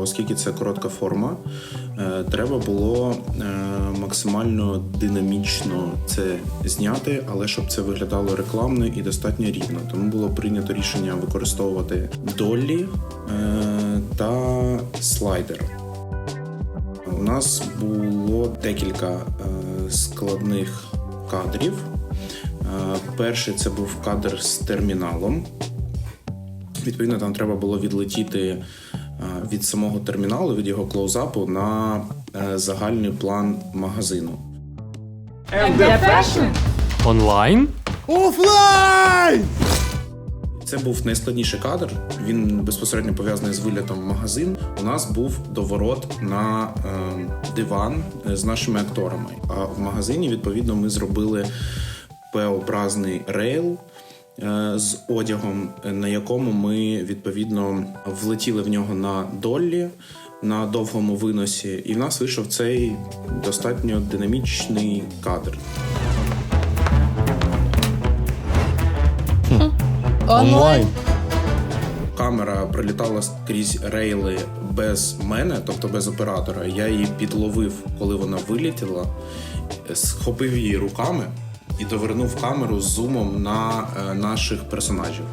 Оскільки це коротка форма, е, треба було е, максимально динамічно це зняти, але щоб це виглядало рекламно і достатньо рівно. Тому було прийнято рішення використовувати долі е, та слайдер. У нас було декілька складних кадрів. Перший це був кадр з терміналом. Відповідно, там треба було відлетіти від самого терміналу, від його клоузапу на е, загальний план магазину. Онлайн? Офлайн! Це був найскладніший кадр. Він безпосередньо пов'язаний з вилітом в магазин. У нас був доворот на е, диван е, з нашими акторами. А в магазині, відповідно, ми зробили П-образний рейл. Е, З одягом, на якому ми відповідно влетіли в нього на доллі на довгому виносі, і в нас вийшов цей достатньо динамічний кадр. Онлайн. Камера прилітала крізь рейли без мене, тобто без оператора. Я її підловив, коли вона вилітіла, схопив її руками і довернув камеру з зумом на е, наших персонажів.